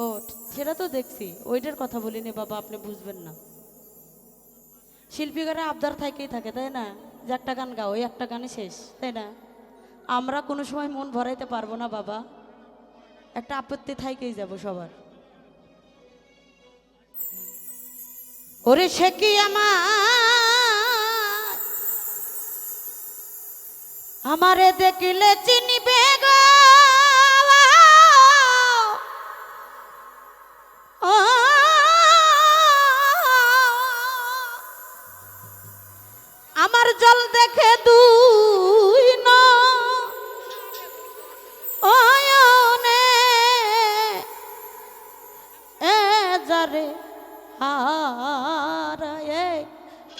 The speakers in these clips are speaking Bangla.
ও, সেটা তো দেখছি। ওইটার কথা বলিনি বাবা, আপনি বুঝবেন না। শিল্পীকারে আবদার থাকেই থাকে, তাই না? যে একটা গান গাও, ওই একটা গানই শেষ, তাই না? আমরা কোনো সময় মন ভরাইতে পারব না বাবা। একটা আপত্তি থাইকেই যাব সবার। ওরে সে কি আমার? আমারে দেখিলে চিনিবে?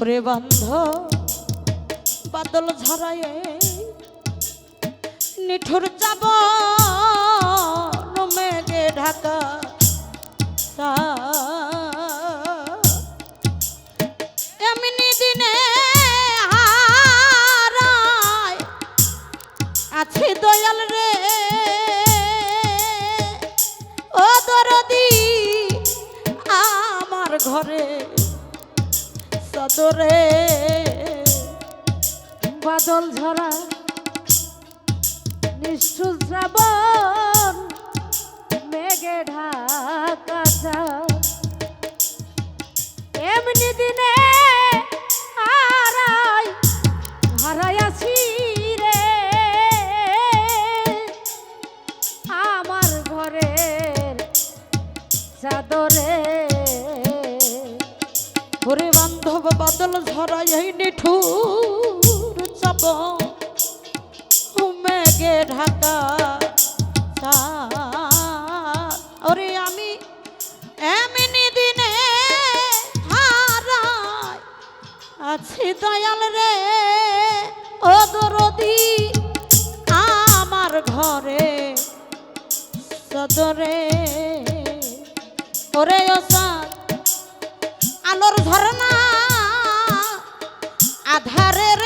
ওরে বন্ধ, বাদল ঝরায়ে নিঠুর যাব মেঘে ঢাকা এমনি দিনে হারায়, আছে দয়াল রে। ঘরে সদরে বাদল ঝরা নিষ্ঠুর শ্রাবণ মেঘে ঢাকা। এমনি দিনে ঝরাই এই নিঠুর চাপ। মেঘে ঢাকা ওরে আমি এমনি দিনে হারাই। আছি দয়াল রে, ও দরদি, আমার ঘরে সদরে। ওরে ওসাদ আলোর ঝরনা আধারে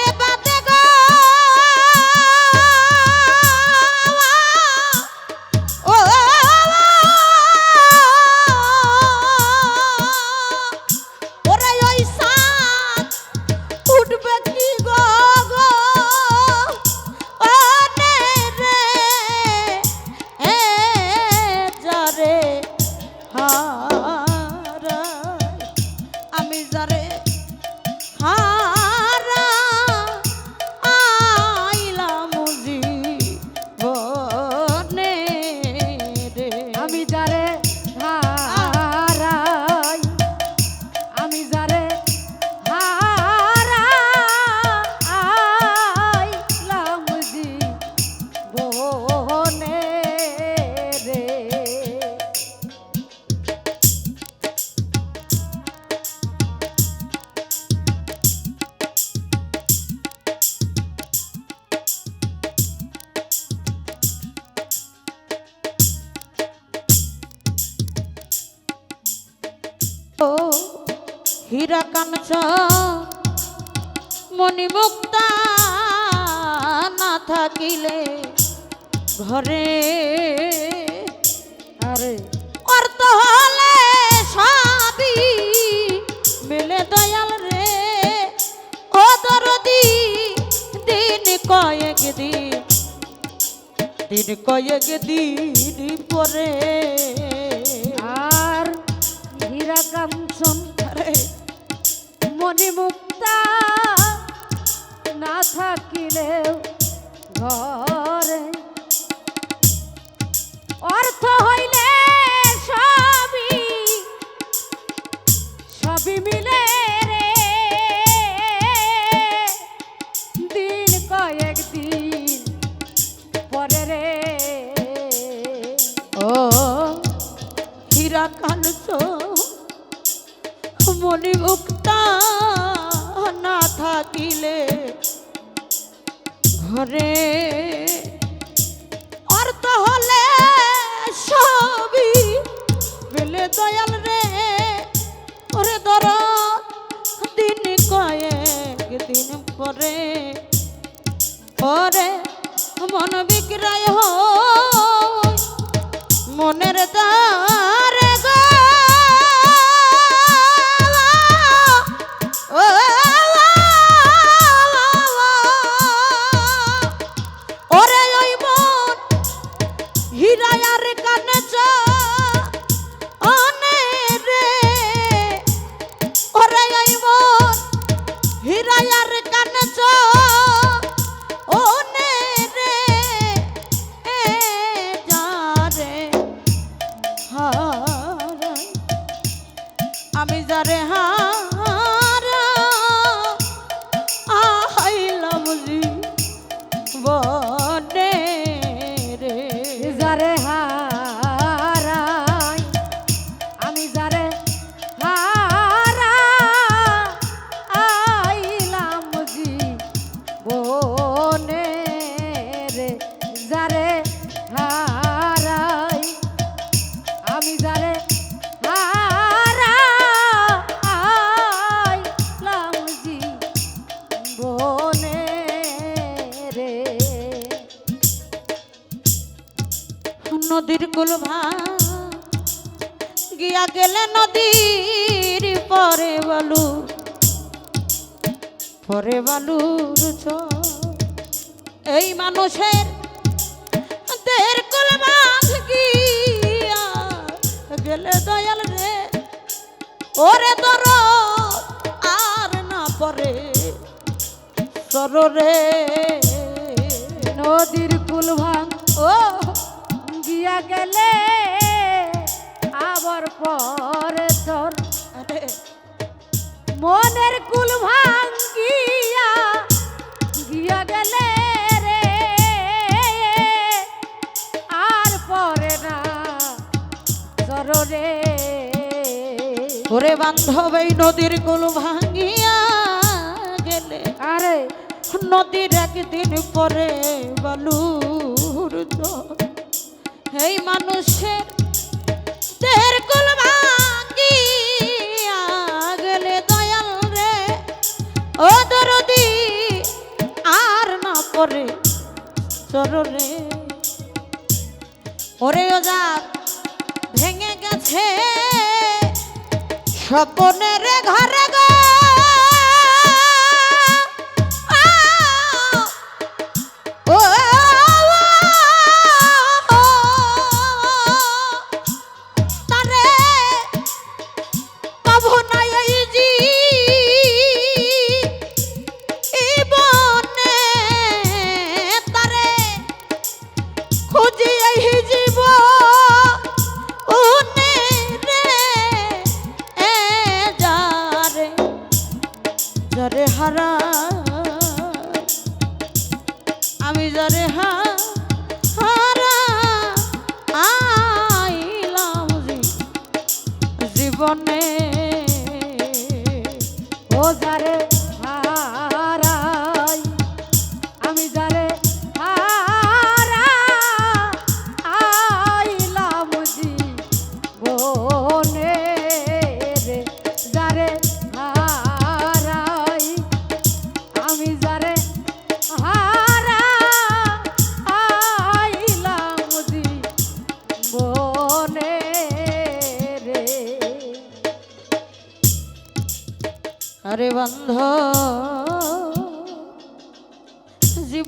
কাঞ্চ মণিমুক্তা না থাকিলে ঘরে আরে অর্থ হলে সবই মেলে দয়াল রে। ও দরদি, দিন কয়েক দিন দিন কয়েক দিন পরে আর হীরা কাঞ্চন মনি মুক্তা। মুক্তা না থাকিলে ঘরে অর্থ হলে সবই বেলে দয়াল রে। ওরে ধর দিন কয়েক দিন পরে পরে মন বিক্রয় হয়, মনের দ্বারে পরে বালুর। এই মানুষের দেহের কুল গিয়া গেলে দয়াল রে। ওরে দর আর না পরে সররে। নদীর কুল ভাঙ, ও গিয়া গেলে আবার পরে তোর মনের কুল ভাঙ্গিয়া জরে ওরে বান্ধব এই নদীর কুল ভাঙিয়া গেলে। আরে। নদীর একদিন পরে বালুর। এই মানুষের দেহের কুল ভাঙিয়া গেলে দয়াল রে। ও দরদি আর না পরে চররে ওরে গেছে স্বপনের ঘরে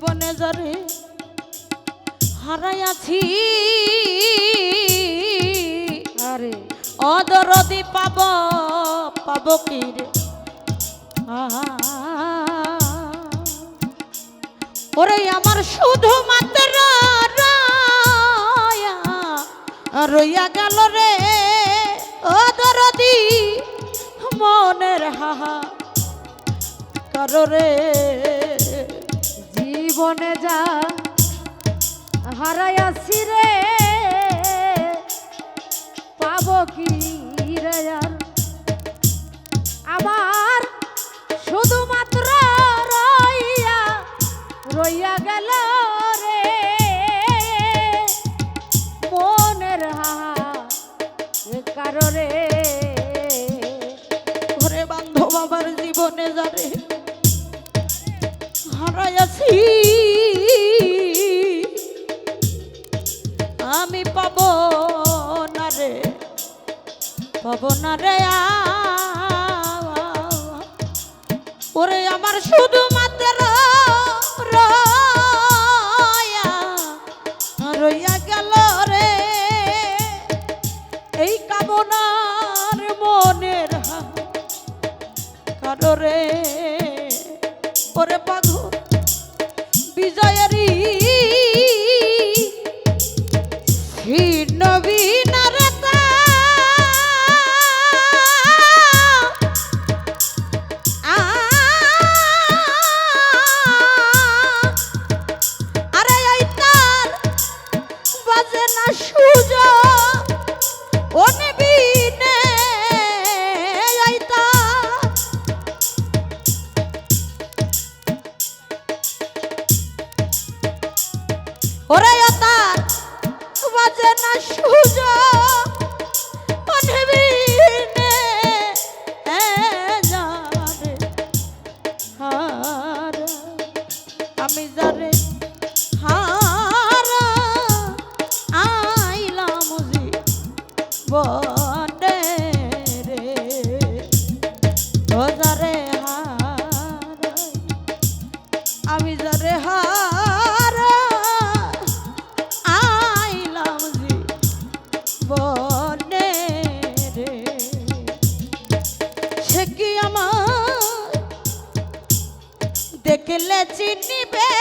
জীবনে যারে হারাইয়াছি। আরে, অদরদি পাব পাব কি রে। ওরে, আমার শুধু মাত্র রয়া রইয়া গেল রে। অদরদি মনের হাহা, করো রে। জীবনে যা হারাইয়াছি রে, পাবো কি আর? আমার শুধুমাত্র রইয়া রইয়া গেল রে। মনের হাহা কারও রে। আমি পাব না রে পাব না রে। ওরে আমার শুধুমাত্র রইয়া গেল রে। এই কামনার মনের কাররে ওরে পাগল বিজয়েরই চিনিবে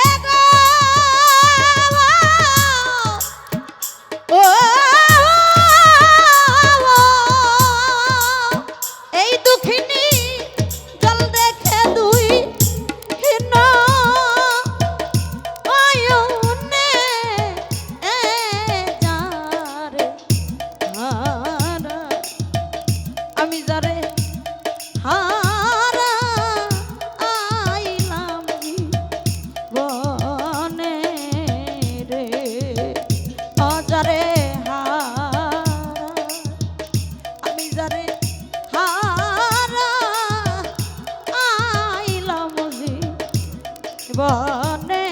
বনে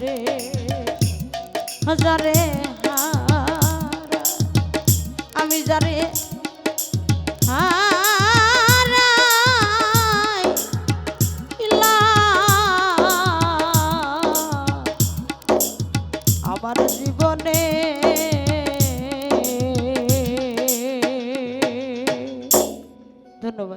রে হাজারে আমি যারে